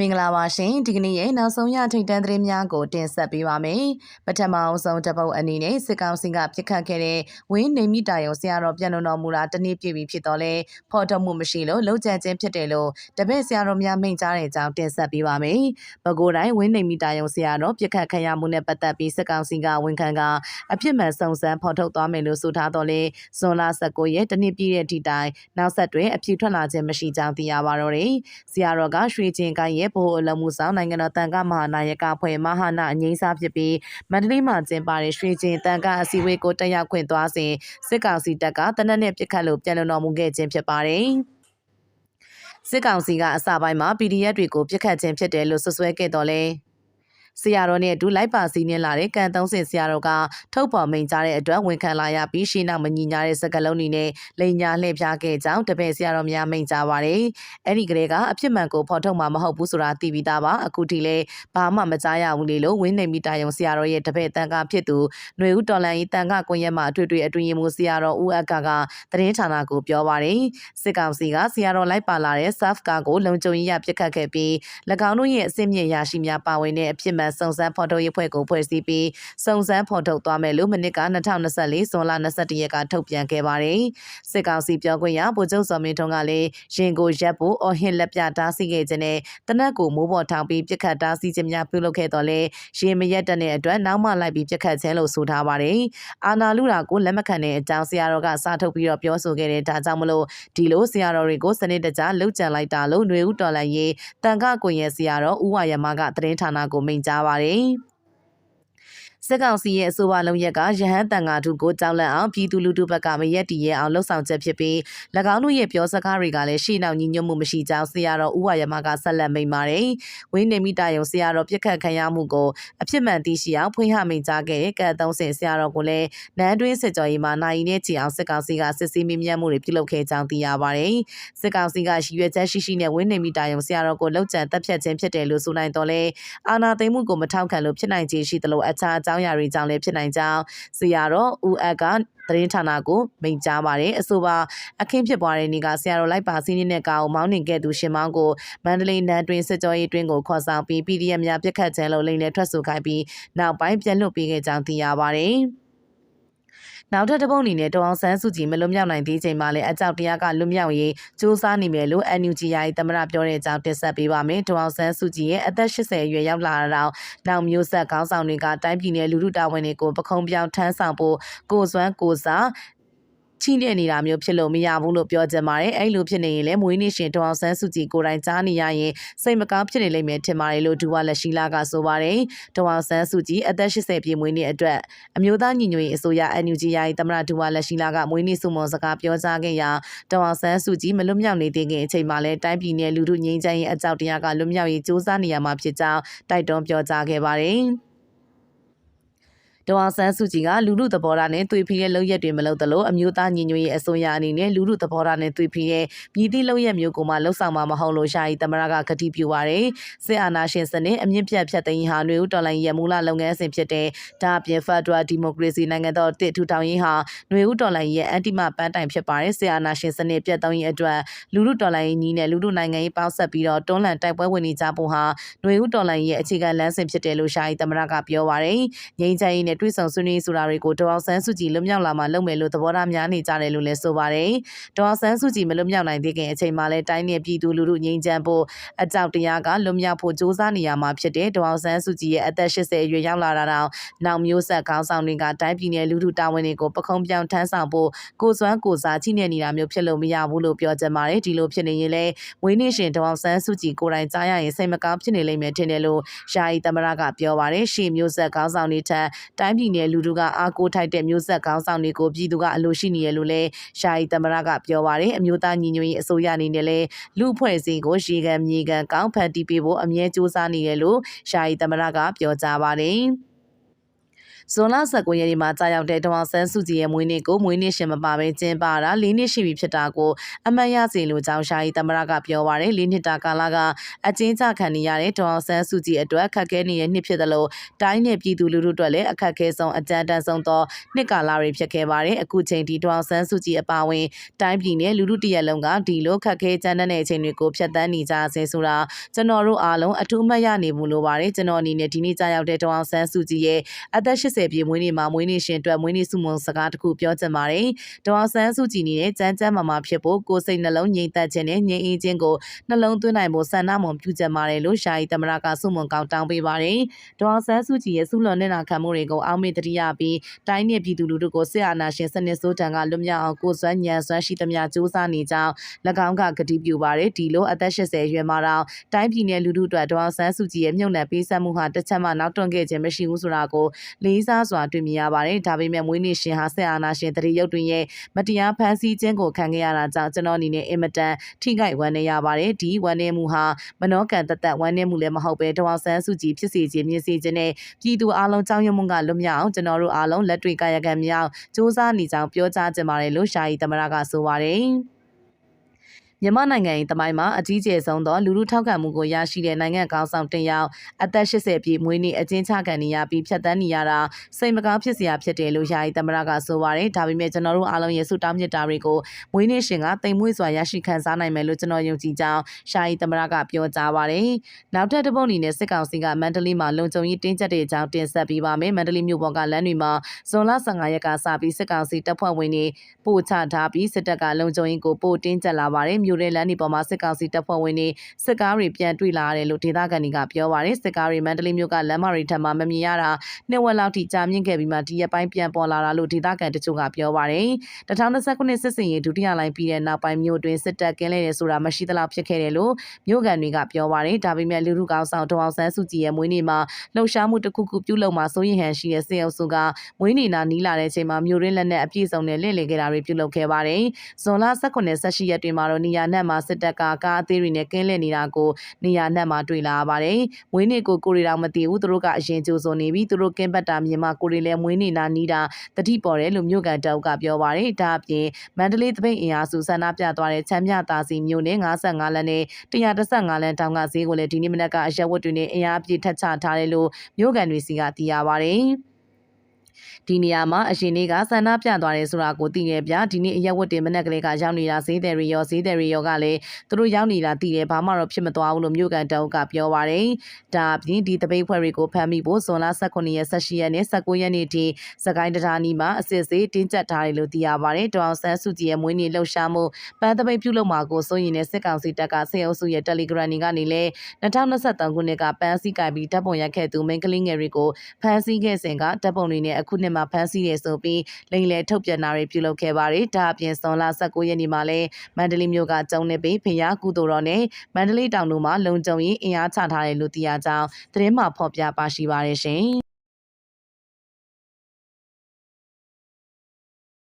မင်္ဂလာပါရှင်ဒီကနေ့ရဲ့နောက်ဆုံးရထိတ်တန်းသတင်းများကိုတင်ဆက်ပေးပါမယ်ပထမအဆုံးတစ်ပုတ်အနေနဲ့စစ်ကောင်စီကပြစ်ခတ်ခဲ့တဲ့ဝင်းနေမိတာယုံဆရာတော်ပြန်လုံတော်မူတာတနည်းပြည့်ပြီဖြစ်တော့လဲဖော်ထုတ်မှုမရှိလို့လုံးကြံခြင်းဖြစ်တယ်လို့တပည့်ဆရာတော်များမိန့်ကြားတဲ့အကြောင်းတင်ဆက်ပေးပါမယ်ပဲခူးတိုင်းဝင်းနေမိတာယုံဆရာတော်ပြစ်ခတ်ခံရမှုနဲ့ပတ်သက်ပြီးစစ်ကောင်စီကဝန်ခံကအဖြစ်မှန်စုံစမ်းဖော်ထုတ်သွားမယ်လို့ဆိုထားတော့လဲဇွန်လ19ရက်တနည်းပြည့်တဲ့ဒီတိုင်နောက်ဆက်တွဲအဖြစ်ထွက်လာခြင်းမရှိကြောင်းသိရပါတော့တယ်ဆရာတော်ကရွှေချင်းကိုင်းရဲ့ဗဟိုအလုံးမှုဆောင်နိုင်ငံတော်တန်ခမဟာနာယကဖွဲ့မဟာနာအငိမ့်စားဖြစ်ပြီးမန္တလေးမှာကျင်းပတဲ့ရွှေချင်းတန်ခအစည်းအဝေးကိုတက်ရောက်ခွင့်သွားစဉ်စစ်ကောင်စီတပ်ကတနက်နဲ့ပြစ်ခတ်လို့ပြန်လုံတော်မူခဲ့ခြင်းဖြစ်ပါတယ်စစ်ကောင်စီကအစပိုင်းမှာ PDF တွေကိုပြစ်ခတ်ခြင်းဖြစ်တယ်လို့ဆွဆွဲခဲ့တော်လဲ ဆရာတော်နဲ့အတူလိုက်ပါစီးနှင်းလာတဲ့ကန်သုံးစင်ဆရာတော်ကထုတ်ဖော်မိန်ကြားတဲ့အတွက်ဝန်ခံလာရပြီးရှင်းနောက်မညီညာတဲ့စကလုံးတွေနဲ့လိန်ညာလှည့်ပြားခဲ့ကြောင်းတပည့်ဆရာတော်များမိန်ကြားပါတယ်။အဲ့ဒီကလေးကအဖြစ်မှန်ကိုဖော်ထုတ်မှာမဟုတ်ဘူးဆိုတာသိပြီးသားပါ။အခုထိလည်းဘာမှမကြားရဘူးလေလို့ဝင်းနေမိတာယုံဆရာတော်ရဲ့တပည့်တန်ခါဖြစ်သူຫນွေဦးတော်လန်ဤတန်ခါကွန်ရက်မှာအထွေထွေအတွင်ရင်မူဆရာတော်ဦးအက်ကကသတင်းဌာနကိုပြောပါတယ်။စစ်ကောင်စီကဆရာတော်လိုက်ပါလာတဲ့ SAF ကားကိုလုံခြုံရေးရပစ်ခတ်ခဲ့ပြီး၎င်းတို့ရဲ့အစင်းမြင့်ရရှိများပါဝင်တဲ့အဖြစ်မှန်စုံစမ်းဖော်ထုတ်ရေးဖွဲ့ကိုဖွဲ့စည်းပြီးစုံစမ်းဖော်ထုတ်သွားမယ်လို့မနစ်က2024ဇွန်လ21ရက်ကထုတ်ပြန်ခဲ့ပါတယ်။စစ်ကောင်စီပြောခွင့်ရဗိုလ်ချုပ်စော်မင်းထွန်းကလည်းရင်ကိုရက်ဖို့အော်ဟစ်လက်ပြတားဆီးခဲ့ခြင်းနဲ့တနက်ကိုမိုးပေါ်ထောင်ပြီးပြစ်ခတ်တားဆီးခြင်းများပြုလုပ်ခဲ့တော့လဲရင်မရက်တဲ့အတွက်နောက်မှလိုက်ပြီးပြစ်ခတ်ခြင်းလို့ဆိုထားပါတယ်။အာနာလူရာကိုလက်မခံတဲ့အကြောင်းဆရာတော်ကစာထုတ်ပြီးတော့ပြောဆိုခဲ့တဲ့ဒါကြောင့်မလို့ဒီလိုဆရာတော်တွေကိုစနစ်တကျလှုပ်ကြံလိုက်တာလို့ຫນွေဦးတော်လည်းရေးတန်ခကိုရဲ့ဆရာတော်ဦးဝါယမကသတင်းဌာနကိုမိန့်ကြားပါတယ် စစ်ကောင်စီရဲ့အဆိုပါလုံးရက်ကရဟန်းတန်ဃာထုကိုကြောက်လန့်အောင်ပြည်သူလူထုဘက်ကမရက်တည်ရအောင်လှုံ့ဆော်ချက်ဖြစ်ပြီး၎င်းတို့ရဲ့ပြောစကားတွေကလည်းရှေ့နောက်ညီညွတ်မှုမရှိကြောင်းဆရာတော်ဦးဝါယမကဆက်လက်မိန့်ပါတယ်။ဝင်းနေမိတာယုံဆရာတော်ပြစ်ခတ်ခံရမှုကိုအဖြစ်မှန်သိရှိအောင်ဖွင့်ဟမိန့်ကြားခဲ့တဲ့ကတ်သုံးဆင်ဆရာတော်ကိုလည်းနန်းတွင်းစစ်ကြောရေးမှာနိုင်နဲ့ချီအောင်စစ်ကောင်စီကစစ်ဆေးမြင့်မြတ်မှုတွေပြုလုပ်ခဲ့ကြောင်းသိရပါတယ်။စစ်ကောင်စီကရည်ရွယ်ချက်ရှိရှိနဲ့ဝင်းနေမိတာယုံဆရာတော်ကိုလှုပ်ကြံတက်ဖြတ်ခြင်းဖြစ်တယ်လို့ဆိုနိုင်တော့လဲအာနာသိမ်းမှုကိုမထောက်ခံလို့ဖြစ်နိုင်ခြေရှိသလိုအခြားအကြောင်းအရာတွေကြောင့်လည်းဖြစ်နိုင်ကြောင်းဆရာတော်ဦးအက်ကသတင်းဌာနကိုမိန့်ကြားပါတယ်အဆိုပါအခင်းဖြစ်ပွားတဲ့နေ့ကဆရာတော်လိုက်ပါစီးနေတဲ့ကားကိုမောင်းနှင်ခဲ့သူရှင်မောင်းကိုမန္တလေးနန်းတွင်စစ်ကြောရေးတွင်ကိုခေါ်ဆောင်ပြီး PDF များပြစ်ခတ်ခြင်းလို့လိမ်လည်ထွက်ဆိုခိုင်းပြီးနောက်ပိုင်းပြန်လွှတ်ပေးခဲ့ကြောင်းသိရပါတယ် နောက်ထပ်တစ်ပုတ်အနေနဲ့တောင်ဆန်းစုကြည်မလွတ်မြောက်နိုင်သေးချိန်မှာလည်းအကြောက်တရားကလွတ်မြောက်ရေးစူးစမ်းနေမယ်လို့ NUG ယာယီသမရပြောတဲ့အကြောင်းတင်ဆက်ပေးပါမယ်။တောင်ဆန်းစုကြည်ရဲ့အသက်80အရွယ်ရောက်လာတော့နောက်မျိုးဆက်ခေါင်းဆောင်တွေကတိုင်းပြည်နယ်လူထုတာဝန်တွေကိုပခုံးပြောင်းထမ်းဆောင်ဖို့ကိုစွမ်းကိုစား ချိနေနေတာမျိုးဖြစ်လို့မရဘူးလို့ပြောကြပါတယ်အဲ့လိုဖြစ်နေရင်လည်းမွေးနေ့ရှင်ဒေါအောင်ဆန်းစုကြည်ကိုယ်တိုင်ကြားနေရရင်စိတ်မကောင်းဖြစ်နေလိမ့်မယ်ထင်ပါတယ်လို့ဒူဝါလက်ရှိလာကဆိုပါတယ်ဒေါအောင်ဆန်းစုကြည်အသက်80ပြည့်မွေးနေ့အတွက်အမျိုးသားညီညွတ်ရေးအစိုးရ NUG ယာယီသမ္မတဒူဝါလက်ရှိလာကမွေးနေ့စုမွန်စကားပြောကြားခဲ့ရာဒေါအောင်ဆန်းစုကြည်မလွတ်မြောက်နေသေးခင်အချိန်မှာလည်းတိုင်းပြည်နယ်လူထုငြိမ်းချမ်းရေးအကြောက်တရားကလွတ်မြောက်ရေးစ조사နေရမှာဖြစ်ကြောင်းတိုက်တွန်းပြောကြားခဲ့ပါတယ် ဒေါအောင်ဆန်းစုကြည်ကလူလူသဘောထားနဲ့တွေ့ဖီတဲ့လုပ်ရက်တွေမလုပ်သလိုအမျိုးသားညီညွတ်ရေးအစိုးရအနေနဲ့လူလူသဘောထားနဲ့တွေ့ဖီတဲ့မြည်သည့်လုပ်ရက်မျိုးကိုမှလှုပ်ဆောင်မှာမဟုတ်လို့ရှာဤသမရကကတိပြုပါရယ်စစ်အာဏာရှင်စနစ်အမြင့်ပြတ်ဖြတ်သိမ်းဟာຫນွေဦးတော်လိုင်းရဲ့မူလလုပ်ငန်းစဉ်ဖြစ်တဲ့ဒါအပြင်ဖက်ဒရယ်ဒီမိုကရေစီနိုင်ငံတော်တစ်ထူထောင်ရေးဟာຫນွေဦးတော်လိုင်းရဲ့အန်တီမပန်းတိုင်ဖြစ်ပါတယ်စစ်အာဏာရှင်စနစ်ပြတ်သုံးရေးအတွက်လူလူတော်လိုင်းနီးနဲ့လူလူနိုင်ငံရေးပေါင်းဆက်ပြီးတော့တွန်းလှန်တိုက်ပွဲဝင်နေကြဖို့ဟာຫນွေဦးတော်လိုင်းရဲ့အခြေခံလမ်းစဉ်ဖြစ်တယ်လို့ရှာဤသမရကပြောပါရယ်ငြိမ်းချမ်းရေးနဲ့ တွဲဆောင်ဆွေးနွေးဆိုတာတွေကိုဒေါအောင်ဆန်းစုကြည်လွတ်မြောက်လာမှလုပ်မယ်လို့သဘောထားများနေကြတယ်လို့လည်းဆိုပါတယ်။ဒေါအောင်ဆန်းစုကြည်မလွတ်မြောက်နိုင်သေးခင်အချိန်မှာလည်းတိုင်းနယ်ပြည်သူလူထုငြိမ်းချမ်းဖို့အကြောက်တရားကလွတ်မြောက်ဖို့စ조사နေရမှာဖြစ်တဲ့ဒေါအောင်ဆန်းစုကြည်ရဲ့အသက်80အရွယ်ရောက်လာတာတောင်နောက်မျိုးဆက်ခေါင်းဆောင်တွေကတိုင်းပြည်နယ်လူထုတာဝန်တွေကိုပခုံးပြောင်းထမ်းဆောင်ဖို့ကိုစွမ်းကိုစားချိနေနေတာမျိုးဖြစ်လို့မရဘူးလို့ပြောကြပါတယ်ဒီလိုဖြစ်နေရင်လည်းဝင်းနေရှင်ဒေါအောင်ဆန်းစုကြည်ကိုယ်တိုင်ကြားရရင်စိတ်မကောင်းဖြစ်နေလိမ့်မယ်ထင်တယ်လို့ယာယီသမရကပြောပါတယ်ရှေ့မျိုးဆက်ခေါင်းဆောင်တွေထက်တိုင်းပြည်နယ်လူထုကအားကိုးထိုက်တဲ့မျိုးဆက်ခေါင်းဆောင်တွေကိုပြည်သူကအလိုရှိနေရလို့လဲရှာယီသမရကပြောပါတယ်အမျိုးသားညီညွတ်ရေးအစိုးရအနေနဲ့လဲလူဖွဲ့စည်းကိုရေခံမြေခံကောင်းဖန်တီးပေးဖို့အမြဲစူးစမ်းနေတယ်လို့ရှာယီသမရကပြောကြားပါတယ် ဇွန်လ19ရက်နေ့မှာကြာရောက်တဲ့ဒေါအောင်ဆန်းစုကြည်ရဲ့မွေးနေ့ကိုမွေးနေ့ရှင်မပါဘဲကျင်းပတာ၄နှစ်ရှိပြီဖြစ်တာကိုအမှတ်ရစေလိုကြောင်းရှာဤသမရကပြောပါရယ်၄နှစ်တာကာလကအကျဉ်းချခံနေရတဲ့ဒေါအောင်ဆန်းစုကြည်အတွက်ခက်ခဲနေတဲ့နှစ်ဖြစ်သလိုတိုင်းနယ်ပြည်သူလူထုအတွက်လည်းအခက်အခဲဆုံးအကြမ်းတမ်းဆုံးသောနှစ်ကာလတွေဖြစ်ခဲ့ပါတယ်အခုချိန်ထိဒေါအောင်ဆန်းစုကြည်အပါအဝင်တိုင်းပြည်နယ်လူထုတရက်လုံးကဒီလိုခက်ခဲကြမ်းတမ်းတဲ့အချိန်တွေကိုဖြတ်သန်းနေကြဆဲဆိုတာကျွန်တော်တို့အားလုံးအထူးအမှတ်ရနေမှုလိုပါတယ်ကျွန်တော်အနေနဲ့ဒီနေ့ကြာရောက်တဲ့ဒေါအောင်ဆန်းစုကြည်ရဲ့အသက်80ပြည့်မွေးနေ့မှာမွေးနေ့ရှင်အတွက်မွေးနေ့စုမုံစကားတစ်ခုပြောချင်ပါတယ်ဒေါအောင်ဆန်းစုကြည်နေတဲ့ကြမ်းကြမ်းမာမာဖြစ်ဖို့ကိုယ်စိတ်နှလုံးငြိမ်သက်ခြင်းနဲ့ငြိမ်အေးခြင်းကိုနှလုံးသွင်းနိုင်ဖို့ဆန္ဒမွန်ပြုချင်ပါတယ်လို့ရှာယီသမရကစုမုံကောင်းတောင်းပေးပါတယ်ဒေါအောင်ဆန်းစုကြည်ရဲ့ဆုလွန်နေတာခံမှုတွေကိုအောက်မေ့တတိယပြီးတိုင်းနယ်ပြည်သူလူထုကိုစစ်အာဏာရှင်စနစ်ဆိုးတံကလွတ်မြောက်အောင်ကိုယ်စွမ်းညံစွမ်းရှိသမျှစူးစမ်းနေကြောင်း၎င်းကကတိပြုပါတယ်ဒီလိုအသက်80အရွယ်မှာတော့တိုင်းပြည်နယ်လူထုအတွက်ဒေါအောင်ဆန်းစုကြည်ရဲ့မြုပ်နှံပေးဆက်မှုဟာတစ်ချက်မှနောက်တွန့်ခဲ့ခြင်းမရှိဘူးဆိုတာကိုလေးစားစွာတွေ့မြင်ရပါတယ်ဒါပေမဲ့မွေးနေ့ရှင်ဟာစစ်အာဏာရှင်တရေရုပ်တွင်ရဲ့မတရားဖန်ဆီးခြင်းကိုခံခဲ့ရတာကြောင့်ကျွန်တော်အနေနဲ့အင်မတန်ထိခိုက်ဝမ်းနည်းရပါတယ်ဒီဝမ်းနည်းမှုဟာမနောကံတသက်ဝမ်းနည်းမှုလည်းမဟုတ်ပဲဒေါအောင်ဆန်းစုကြည်ဖြစ်စေခြင်းမြင်စေခြင်းနဲ့ပြည်သူအလုံးကြောင်းရွံ့မှုကလွတ်မြောက်အောင်ကျွန်တော်တို့အားလုံးလက်တွေ့ကာယကံမြောက်စူးစမ်းနေကြောင်းပြောကြားကြပါတယ်လို့ရှာယီသမရကဆိုပါတယ် မြန်မာနိုင်ငံ၏တမိုင်းမှာအကြီးကျယ်ဆုံးသောလူလူထောက်ခံမှုကိုရရှိတဲ့နိုင်ငံကောင်းဆောင်တင်ရောက်အသက်80ပြည့်မွေးနေ့အကျဉ်းချခံနေရပြီးဖြတ်တန်းနေရတာစိတ်မကောင်းဖြစ်စရာဖြစ်တယ်လို့ယာယီသမရကဆိုပါတယ်ဒါပေမဲ့ကျွန်တော်တို့အားလုံးရဲ့ဆုတောင်းမြတ်တာတွေကိုမွေးနေ့ရှင်ကတိမ်မွေးစွာရရှိခံစားနိုင်မယ်လို့ကျွန်တော်ယုံကြည်ကြောင်းယာယီသမရကပြောကြားပါတယ်နောက်ထပ်တစ်ပုတ်အနေနဲ့စစ်ကောင်စီကမန္တလေးမှာလုံခြုံရေးတင်းကျပ်တဲ့အကြောင်းတင်ဆက်ပေးပါမယ်မန္တလေးမြို့ပေါ်ကလမ်းတွေမှာဇွန်လ15ရက်ကစပြီးစစ်ကောင်စီတပ်ဖွဲ့ဝင်တွေပို့ချထားပြီးစစ်တပ်ကလုံခြုံရေးကိုပို့တင်းကျပ်လာပါတယ်မြို့ရဲလမ်းတွေပေါ်မှာစစ်ကောင်စီတပ်ဖွဲ့ဝင်တွေစစ်ကားတွေပြန်တွေ့လာရတယ်လို့ဒေသခံတွေကပြောပါတယ်စစ်ကားတွေမန္တလေးမြို့ကလမ်းမတွေထပ်မှာမမြင်ရတာနှစ်ဝက်လောက်ထိကြာမြင့်ခဲ့ပြီးမှဒီရက်ပိုင်းပြန်ပေါ်လာတာလို့ဒေသခံတချို့ကပြောပါတယ်2020ခုနှစ်စစ်စင်ရေးဒုတိယလိုင်းပြီးတဲ့နောက်ပိုင်းမြို့တွင်စစ်တပ်ကင်းလဲတယ်ဆိုတာမရှိသလောက်ဖြစ်ခဲ့တယ်လို့မြို့ကန်တွေကပြောပါတယ်ဒါပေမဲ့လူလူကောင်ဆောင်ဒေါအောင်ဆန်းစုကြည်ရဲ့မွေးနေ့မှာလှုပ်ရှားမှုတစ်ခုခုပြုလုပ်မှာစိုးရင်ဟန်ရှိတဲ့စေအုပ်စုကမွေးနေ့နာနီးလာတဲ့အချိန်မှာမြို့ရင်းလက်နက်အပြည့်စုံနဲ့လင့်လေခဲ့တာတွေပြုလုပ်ခဲ့ပါတယ်ဇွန်လ18 18ရက်တွင်မှာတော့နေရာနက်မှာစစ်တပ်ကကားအသေးတွေနဲ့ကင်းလဲနေတာကိုနေရာနက်မှာတွေ့လာရပါတယ်မွေးနေ့ကိုကိုရီတောင်မသိဘူးသူတို့ကအရင်ကြိုးစုံနေပြီးသူတို့ကင်းပတ်တာမြင်မှကိုရီလည်းမွေးနေ့နာနီးတာတတိပေါ်တယ်လို့မြို့ကန်တောက်ကပြောပါတယ်ဒါအပြင်မန္တလေးသပိတ်အင်အားစုဆန္ဒပြသွားတဲ့ချမ်းမြသာစီမြို့နယ်55လမ်းနဲ့115လမ်းတောင်ကဈေးကိုလည်းဒီနေ့မနက်ကအရက်ဝတ်တွေနဲ့အင်အားပြည့်ထက်ချထားတယ်လို့မြို့ကန်တွေစီကသိရပါတယ် ဒီနေရာမှာအရှင်လေးကဆန္ဒပြသွားတယ်ဆိုတာကိုသိခဲ့ဗျာဒီနေ့အရက်ဝတ်တင်မနက်ကလေးကရောက်နေတာဈေးတယ်ရီရောဈေးတယ်ရီရောကလည်းသူတို့ရောက်နေတာသိတယ်ဘာမှတော့ဖြစ်မသွားဘူးလို့မြို့ကန်တောက်ကပြောပါတယ်ဒါအပြင်ဒီတပိတ်ဖွဲ့တွေကိုဖမ်းမိဖို့ဇွန်လ18ရက်18ရက်နဲ့19ရက်နေ့ထိစကိုင်းတရာနီမှာအစစ်စေးတင်းကျပ်ထားတယ်လို့သိရပါတယ်ဒေါအောင်ဆန်းစုကြည်ရဲ့မွေးနေ့လှုပ်ရှားမှုပန်းတပိတ်ပြုလုပ်မှာကိုစိုးရင်တဲ့စစ်ကောင်စီတပ်ကဆေးအုပ်စုရဲ့ Telegram ကနေလည်း2023ခုနှစ်ကပန်းစည်းကပြီးတပ်ပုံရိုက်ခဲ့သူမိန်းကလေးငယ်တွေကိုဖမ်းဆီးခဲ့စဉ်ကတပ်ပုံတွေနဲ့အခုနှစ်မှာဖမ်းဆီးရဆိုပြီးလိန်လေထုတ်ပြန်တာတွေပြုလုပ်ခဲ့ပါတယ်။ဒါအပြင်ဇွန်လ19ရက်နေ့မှာလည်းမန္တလေးမြို့ကကျုံနေပြီးဖျားကုသိုလ်တော်နဲ့မန္တလေးတောင်တို့မှာလုံခြုံရေးအင်အားချထားတယ်လို့သိရကြောင်းသတင်းမှဖော်ပြပါရှိပါတယ်ရှင်။